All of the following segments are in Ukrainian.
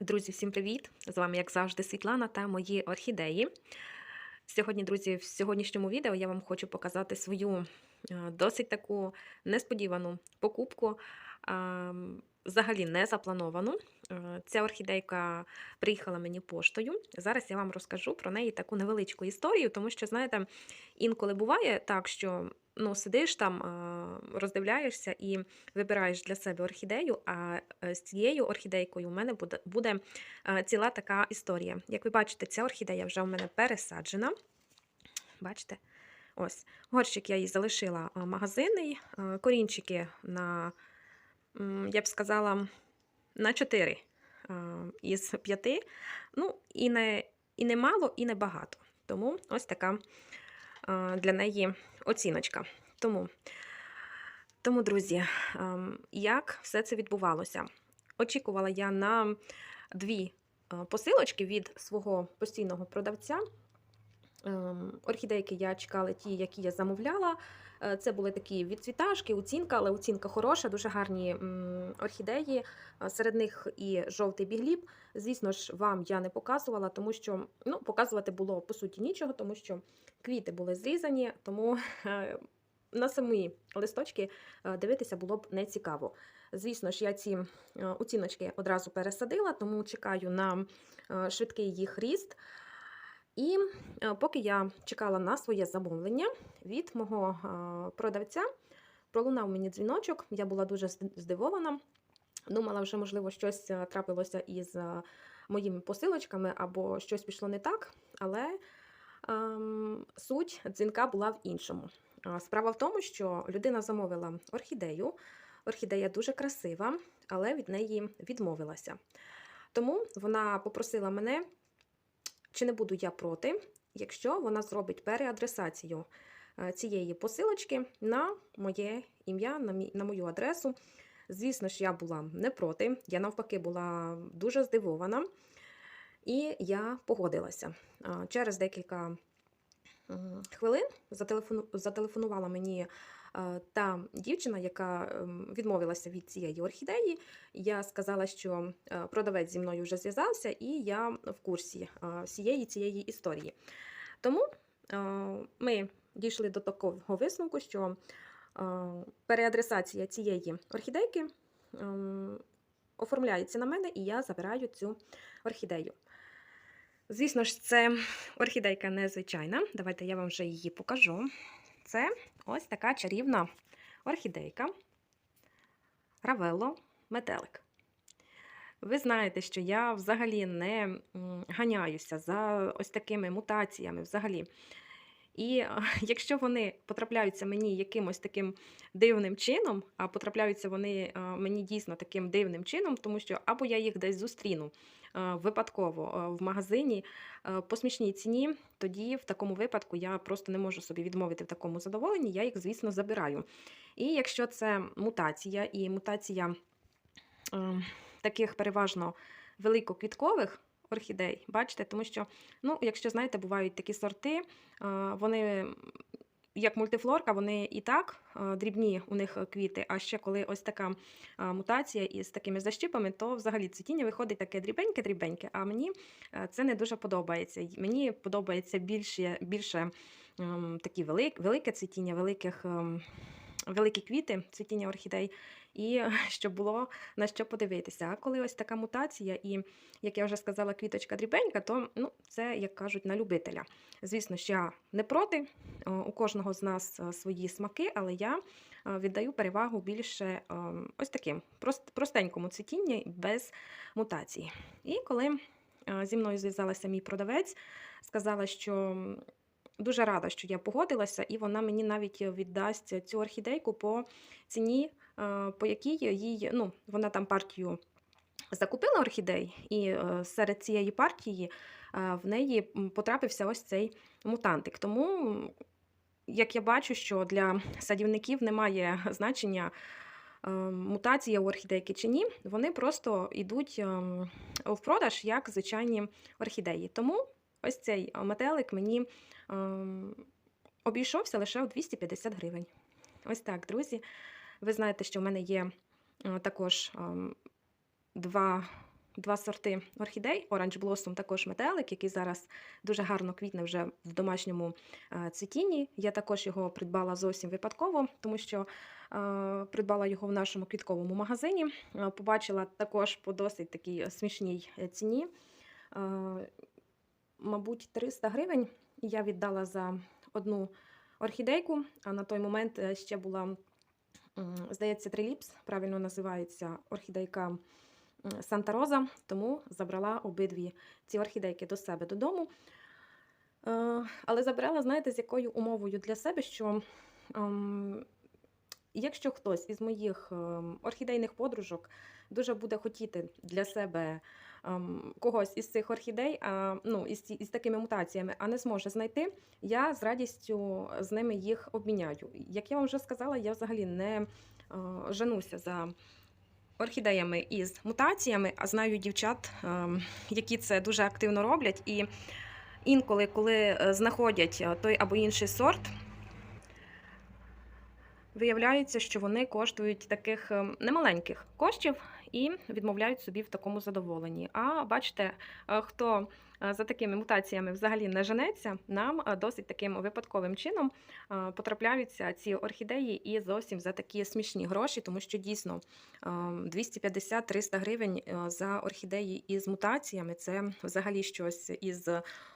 Друзі, всім привіт! З вами, як завжди, Світлана та мої орхідеї. Сьогодні, друзі, в сьогоднішньому відео я вам хочу показати свою е, досить таку несподівану покупку, взагалі не заплановану. Е, Ця орхідейка приїхала мені поштою. Зараз я вам розкажу про неї таку невеличку історію, тому що, знаєте, інколи буває так, що ну, сидиш там, роздивляєшся і вибираєш для себе орхідею, а е, з цією орхідейкою у мене буде, буде е, ціла така історія. Як ви бачите, ця орхідея вже у мене пересаджена. Бачите? Ось, горщик я її залишила магазинний, корінчики на, я б сказала, на 4 із 5. Ну, і не, і не мало, і не багато. Тому ось така для неї оціночка. Тому, тому друзі, ем, як все це відбувалося? Очікувала я на дві е, посилочки від свого постійного продавця. Ем, Орхідейки я чекала ті, які я замовляла. Е, Це були такі відцвіташки, оцінка, але оцінка хороша, дуже гарні орхідеї. Е, Серед них і жовтий бігліб. Звісно ж, вам я не показувала, тому що ну, показувати було по суті нічого, тому що квіти були зрізані, тому е, на самі листочки дивитися було б не цікаво. Звісно ж, я ці оціночки одразу пересадила, тому чекаю на швидкий їх ріст. І е, поки я чекала на своє замовлення від мого е, продавця, пролунав мені дзвіночок. Я була дуже здивована. Думала, вже, можливо, щось е, трапилося із моїми посилочками або щось пішло не так, але ем, суть дзвінка була в іншому. Справа в тому, що людина замовила орхідею. Орхідея дуже красива, але від неї відмовилася. Тому вона попросила мене, чи не буду я проти, якщо вона зробить переадресацію е, цієї посилочки на моє ім'я, на, мою адресу. Звісно ж, я була не проти, я навпаки була дуже здивована. І я погодилася. Через декілька хвилин зателефонувала мені та дівчина, яка ем, відмовилася від цієї орхідеї. Я сказала, що е, продавець зі мною вже зв'язався, і я в курсі е, всієї цієї історії. Тому е, ми дійшли до такого висновку, що е, переадресація цієї орхідейки ем, оформляється на мене, і я забираю цю орхідею. Звісно ж, це орхідейка незвичайна. Давайте я вам вже її покажу. Це ось така чарівна орхідейка Равелло метелик. Ви знаєте, що я взагалі не ганяюся за ось такими мутаціями взагалі. І якщо вони потрапляються мені якимось таким дивним чином, а потрапляються вони мені дійсно таким дивним чином, тому що або я їх десь зустріну випадково в магазині по смішній ціні, тоді в такому випадку я просто не можу собі відмовити в такому задоволенні, я їх, звісно, забираю. І якщо це мутація, і мутація е, таких переважно великоквіткових орхідей, бачите, тому що, ну, якщо знаєте, бувають такі сорти, е, вони. Як мультифлорка, вони і так е, дрібні у них квіти. А ще коли ось така е, мутація із такими защіпами, то взагалі цвітіння виходить таке дрібеньке-дрібеньке. А мені це не дуже подобається. Мені подобається більше, більше ем, такі велик, велике цвітіння, великих, ем, великі квіти, цвітіння орхідей, і щоб було на що подивитися. А коли ось така мутація, і як я вже сказала, квіточка дрібенька, то ну, це, як кажуть, на любителя. Звісно ж, я не проти. Е, У кожного з нас е, свої смаки, але я е, віддаю перевагу більше ем, ось таким простенькому цвітінню без мутації. І коли е, зі мною зв'язалася мій продавець, сказала, що дуже рада, що я погодилася, і вона мені навіть віддасть цю орхідейку по ціні, е, по якій їй, ну, вона там партію закупила орхідей, і е, серед цієї партії е, в неї потрапився ось цей мутантик. Тому, як я бачу, що для садівників немає значення. е, Мутація у орхідейки чи ні, вони просто йдуть ем, в продаж як звичайні орхідеї. Тому ось цей метелик мені ем, обійшовся лише в 250 гривень. Ось так, друзі. Ви знаєте, що в мене є е, також ем, два, два сорти орхідей. Orange Blossom, також метелик, який зараз дуже гарно квітне вже в домашньому е, цвітінні. Я також його придбала зовсім випадково, тому що е, придбала його в нашому квітковому магазині. Побачила також по досить такій смішній ціні. Мабуть, 300 гривень я віддала за одну орхідейку, а на той момент е, ще була, здається, триліпс, правильно називається орхідейка Санта Роза, тому забрала обидві ці орхідейки до себе додому. Е, Але забрала, знаєте, з якою умовою для себе, що ем, якщо хтось із моїх ем, орхідейних подружок дуже буде хотіти для себе когось із цих орхідей, а, ну, із, із такими мутаціями, а не зможе знайти, я з радістю з ними їх обміняю. Як я вам вже сказала, я взагалі не е, женуся за орхідеями із мутаціями, а знаю дівчат, ем, які це дуже активно роблять. І інколи, коли е, знаходять е, той або інший сорт, виявляється, що вони коштують таких ем, немаленьких коштів і відмовляють собі в такому задоволенні. А бачите, е, хто е, за такими мутаціями взагалі не женеться, нам е, досить таким випадковим чином потрапляються ці орхідеї і зовсім за такі смішні гроші, тому що дійсно е, 250-300 гривень за орхідеї із мутаціями це взагалі щось із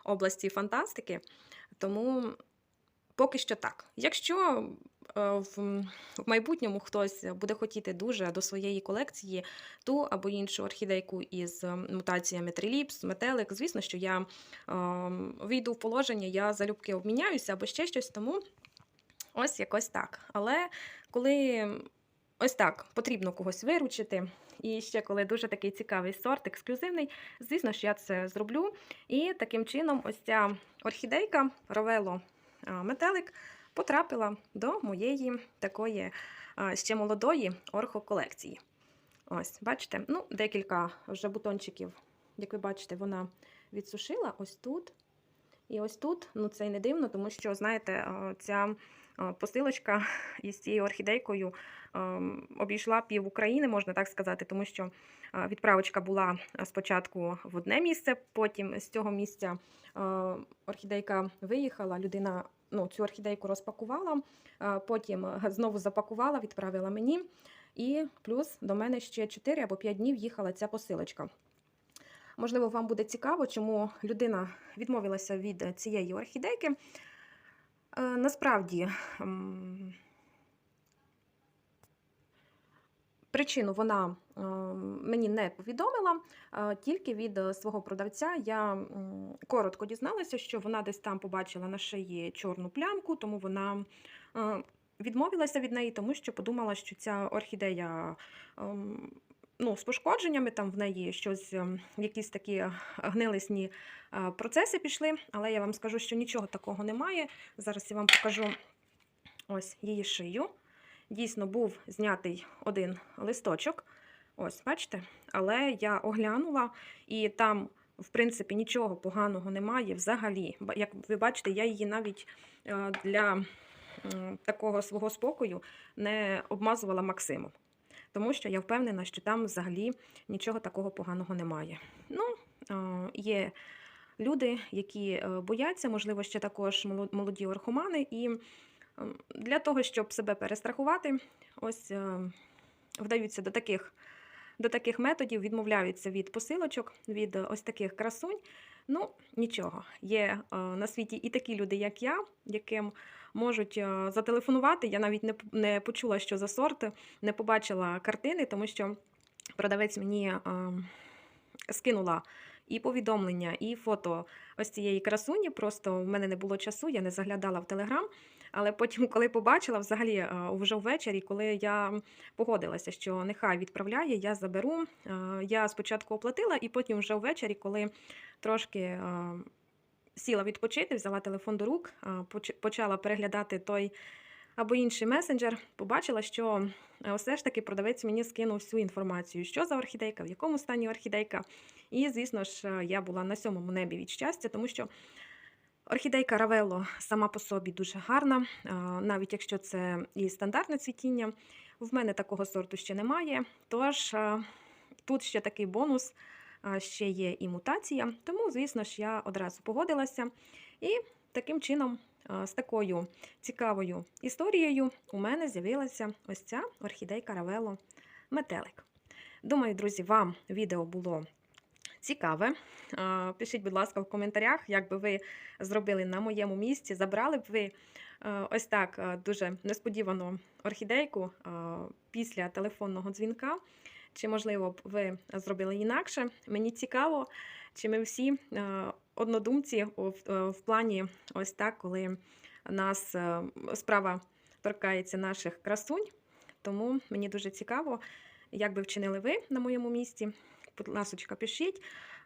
області фантастики. Тому поки що так. Якщо в в майбутньому хтось буде хотіти дуже до своєї колекції ту або іншу орхідейку із е, мутаціями триліпс, метелик. Звісно, що я е, війду в положення, я залюбки обміняюся або ще щось, тому ось якось так. Але коли ось так потрібно когось виручити, і ще коли дуже такий цікавий сорт, ексклюзивний, звісно ж, я це зроблю. І таким чином, ось ця орхідейка Ровело метелик потрапила до моєї такої ще молодої орхоколекції. Ось, бачите, ну, декілька вже бутончиків, як ви бачите, вона відсушила ось тут. І ось тут, ну це й не дивно, тому що, знаєте, ця посилочка із цією орхідейкою обійшла пів України, можна так сказати, тому що відправочка була спочатку в одне місце, потім з цього місця орхідейка виїхала, людина ну, цю орхідейку розпакувала, потім е, знову запакувала, відправила мені. І плюс до мене ще 4 або 5 днів їхала ця посилочка. Можливо, вам буде цікаво, чому людина відмовилася від цієї орхідейки. Е, Насправді, причину вона е, мені не повідомила, е, тільки від е, свого продавця я коротко дізналася, що вона десь там побачила на шиї чорну плямку, тому вона відмовилася від неї, тому що подумала, що ця орхідея ну, з пошкодженнями, там в неї щось, якісь такі гнилисні процеси пішли, але я вам скажу, що нічого такого немає. Зараз я вам покажу ось її шию. Дійсно, був знятий один листочок. Ось, бачите? Але я оглянула, і там, в принципі, нічого поганого немає взагалі. Як ви бачите, я її навіть е, для такого свого спокою не обмазувала Максимом. Тому що я впевнена, що там взагалі нічого такого поганого немає. Ну, е, є люди, які е, бояться, можливо, ще також молоді орхомани, і для того, щоб себе перестрахувати, ось е, вдаються до таких, до таких методів, відмовляються від посилочок, від е, ось таких красунь. Ну, нічого. Є е, на світі і такі люди, як я, яким можуть зателефонувати. Я навіть не, не почула, що за сорт, не побачила картини, тому що продавець мені скинула і повідомлення, і фото ось цієї красуні. Просто в мене не було часу, я не заглядала в Телеграм. Але потім, коли побачила, взагалі е, вже ввечері, коли я погодилася, що нехай відправляє, я заберу. е, Я спочатку оплатила, і потім вже ввечері, коли трошки е, сіла відпочити, взяла телефон до рук, почала переглядати той або інший месенджер, побачила, що все ж таки продавець мені скинув всю інформацію, що за орхідейка, в якому стані орхідейка. І, звісно ж, я була на сьомому небі від щастя, тому що Орхідейка Равело сама по собі дуже гарна, навіть якщо це і стандартне цвітіння. В мене такого сорту ще немає. Тож тут ще такий бонус, ще є і мутація. Тому, звісно ж, я одразу погодилася. І таким чином, з такою цікавою історією, у мене з'явилася ось ця орхідейка Равело метелик. Думаю, друзі, вам відео було цікаве. Пишіть, будь ласка, в коментарях, як би ви зробили на моєму місці, забрали б ви ось так дуже несподівано орхідейку після телефонного дзвінка. Чи, можливо, б ви зробили інакше? Мені цікаво, чи ми всі однодумці в, плані ось так, коли нас справа торкається наших красунь. Тому мені дуже цікаво, як би вчинили ви на моєму місці. Будь ласочка, пишіть.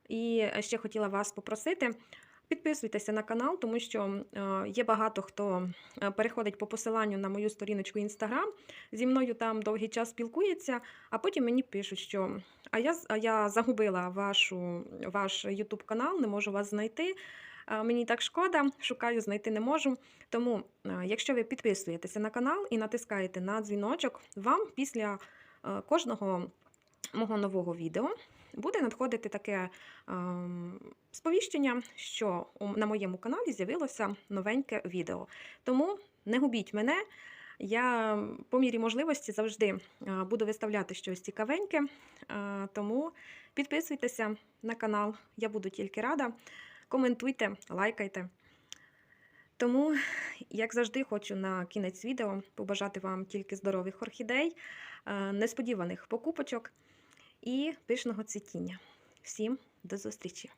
І ще хотіла вас попросити. Підписуйтеся на канал, тому що е, є багато хто е, переходить по посиланню на мою сторіночку Instagram, зі мною там довгий час спілкується, а потім мені пишуть, що а я, а я загубила вашу, ваш YouTube канал, не можу вас знайти. Мені так шкода, шукаю, знайти не можу. Тому, е, якщо ви підписуєтеся на канал і натискаєте на дзвіночок, вам після е, кожного мого нового відео буде надходити таке ем, сповіщення, що на моєму каналі з'явилося новеньке відео. Тому не губіть мене. Я по мірі можливості завжди е, буду виставляти щось цікавеньке. Е, Тому підписуйтеся на канал, я буду тільки рада. Коментуйте, лайкайте. Тому, як завжди, хочу на кінець відео побажати вам тільки здорових орхідей, е, несподіваних покупочок і пишного цвітіння. Всім до зустрічі!